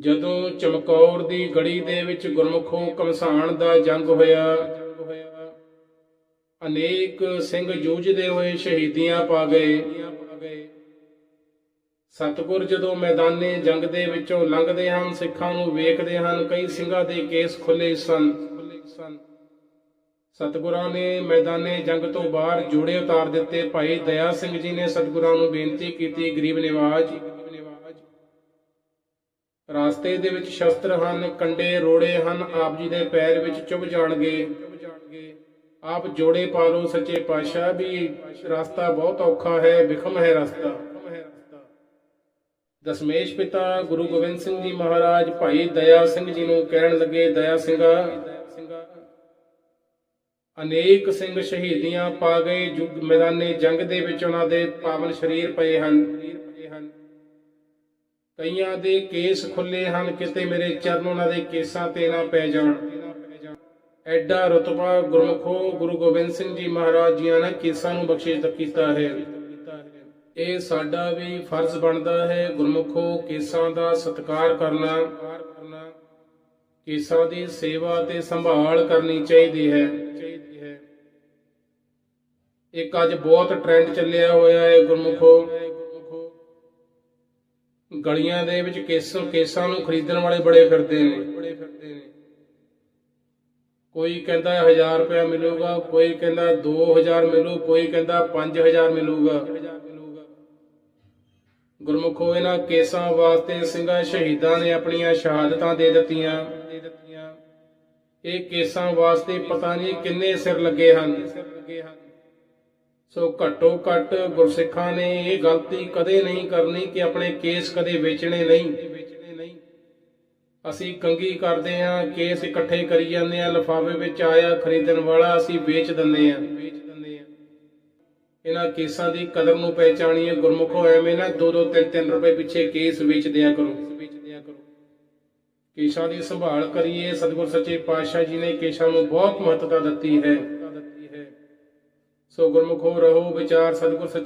ਜਦੋਂ ਚਮਕੌਰ ਦੀ ਗੜੀ ਦੇ ਵਿੱਚ ਗੁਰਮੁਖੋਂ ਕਮਸਾਨ ਦਾ ਜੰਗ ਹੋਇਆ, ਅਨੇਕ ਸਿੰਘ ਜੂਝਦੇ ਹੋਏ ਸ਼ਹੀਦੀਆਂ ਪਾ ਗਏ। ਸਤਗੁਰ ਜਦੋਂ ਮੈਦਾਨੇ ਜੰਗ ਦੇ ਵਿੱਚੋਂ ਲੰਘਦੇ ਹਨ, ਸਿੱਖਾਂ ਨੂੰ ਵੇਖਦੇ ਹਨ, ਕਈ ਸਿੰਘਾਂ ਦੇ ਕੇਸ ਖੁੱਲੇ ਸਨ। ਸਤਗੁਰਾਂ ਨੇ ਮੈਦਾਨੇ ਜੰਗ ਤੋਂ ਬਾਹਰ ਜੋੜੇ ਉਤਾਰ ਦਿੱਤੇ। ਭਾਈ ਦਇਆ ਸਿੰਘ ਜੀ ਨੇ ਸਤਗੁਰਾਂ ਨੂੰ ਬੇਨਤੀ ਕੀਤੀ, ਗਰੀਬ ਨਿਵਾਜ ਰਾਸਤੇ ਦੇ ਵਿੱਚ ਸ਼ਸਤਰ ਹਨ, ਕੰਡੇ ਰੋੜੇ ਹਨ, ਆਪ ਜੀ ਦੇ ਪੈਰ ਵਿੱਚ ਚੁੱਭ ਜਾਣਗੇ। ਆਪ ਜੋੜੇ ਪਾ ਲਓ ਸੱਚੇ ਪਾਤਸ਼ਾਹ ਵੀ ਰਸਤਾ ਬਹੁਤ ਔਖਾ ਹੈ, ਵਿਖਮ ਹੈ ਰਸਤਾ। ਦਸਮੇਸ਼ ਪਿਤਾ ਗੁਰੂ ਗੋਬਿੰਦ ਸਿੰਘ ਜੀ ਮਹਾਰਾਜ, ਭਾਈ ਦਇਆ ਸਿੰਘ ਜੀ ਨੂੰ ਕਹਿਣ ਲੱਗੇ, ਦਇਆ ਸਿੰਘਾ, ਅਨੇਕ ਸਿੰਘ ਸ਼ਹੀਦੀਆਂ ਪਾ ਗਏ ਜੁਗ ਮੈਦਾਨੇ ਜੰਗ ਦੇ ਵਿੱਚ ਉਹਨਾਂ ਦੇ ਪਾਵਨ ਸਰੀਰ ਪਏ ਹਨ। ਕਈਆਂ ਦੇ ਕੇਸ ਖੁੱਲੇ ਹਨ, ਕਿਤੇ ਮੇਰੇ ਚਰਨ ਉਹਨਾਂ ਦੇ ਕੇਸਾਂ ਤੇ ਨਾ ਪੈ ਜਾਣ। ਐਡਾ ਰਤਬਾ ਗੁਰਮੁਖੋ ਗੁਰੂ ਗੋਬਿੰਦ ਸਿੰਘ ਜੀ ਮਹਾਰਾਜ ਜੀਆਂ ਨੇ ਕੇਸਾਂ ਨੂੰ ਬਖਸ਼ਿਸ਼ ਕੀਤਾ ਹੈ। ਇਹ ਸਾਡਾ ਵੀ ਫਰਜ਼ ਬਣਦਾ ਹੈ ਗੁਰਮੁਖੋ ਕੇਸਾਂ ਦਾ ਸਤਿਕਾਰ ਕਰਨਾ। ਕੇਸਾਂ ਦੀ ਸੇਵਾ ਤੇ ਸੰਭਾਲ ਕਰਨੀ ਚਾਹੀਦੀ ਹੈ। ਇੱਕ ਅੱਜ ਬਹੁਤ ਟ੍ਰੈਂਡ ਚੱਲਿਆ ਹੋਇਆ ਹੈ ਗੁਰਮੁਖੋ। ਗਲੀਆਂ ਦੇ ਵਿੱਚ ਕੇਸ ਕੇਸਾਂ ਨੂੰ ਖਰੀਦਣ ਵਾਲੇ ਬੜੇ ਫਿਰਦੇ ਨੇ। ਕੋਈ ਕਹਿੰਦਾ 1000 ਰੁਪਇਆ ਮਿਲੂਗਾ, ਕੋਈ ਕਹਿੰਦਾ 2000 ਮਿਲੂ, ਕੋਈ ਕਹਿੰਦਾ 5000 ਮਿਲੂਗਾ। ਗੁਰਮੁਖੋ ਇਹਨਾਂ ਕੇਸਾਂ ਵਾਸਤੇ ਸਿੰਘਾਂ ਸ਼ਹੀਦਾਂ ਨੇ ਆਪਣੀਆਂ ਸ਼ਹਾਦਤਾਂ ਦੇ ਦਿੱਤੀਆਂ। ਇਹ ਕੇਸਾਂ ਵਾਸਤੇ ਪਤਾ ਨਹੀਂ ਕਿੰਨੇ ਸਿਰ ਲੱਗੇ ਹਨ। ਸੋ ਘੱਟੋ ਘੱਟ ਗੁਰਸਿੱਖਾਂ ਨੇ ਇਹ ਗਲਤੀ ਕਦੇ ਨਹੀਂ ਕਰਨੀ ਕਿ ਆਪਣੇ ਕੇਸ ਕਦੇ ਵੇਚਣੇ ਨਹੀਂ। ਅਸੀਂ ਕੰਗੀ ਕਰਦੇ ਹਾਂ, ਕੇਸ ਇਕੱਠੇ ਕਰੀ ਜਾਂਦੇ ਆ ਲਫਾਫੇ ਵਿੱਚ ਆਇਆ ਖਰੀਦਣ ਵਾਲਾ ਅਸੀਂ ਵੇਚ ਦਿੰਦੇ ਆ ਇਹਨਾਂ ਕੇਸਾਂ ਦੀ ਕਦਰ ਨੂੰ ਪਹਿਚਾਣੀਏ, ਗੁਰਮੁਖੋ ਐਵੇਂ ਨਾ 2-2 3-3 ਰੁਪਏ ਪਿੱਛੇ ਕੇਸ ਵੇਚ ਦਿਆ ਕਰੋ। ਕੇਸਾਂ ਦੀ ਸੰਭਾਲ ਕਰੀਏ, ਸਤਿਗੁਰ ਸੱਚੇ ਪਾਤਸ਼ਾਹ ਜੀ ਨੇ ਕੇਸਾਂ ਨੂੰ ਬਹੁਤ ਮਹੱਤਤਾ ਦਿੱਤੀ ਹੈ। ਸੋ ਗੁਰਮੁਖੋ ਰਹੋ ਵਿਚਾਰ ਸਤਿਗੁਰ ਸੱਚੇ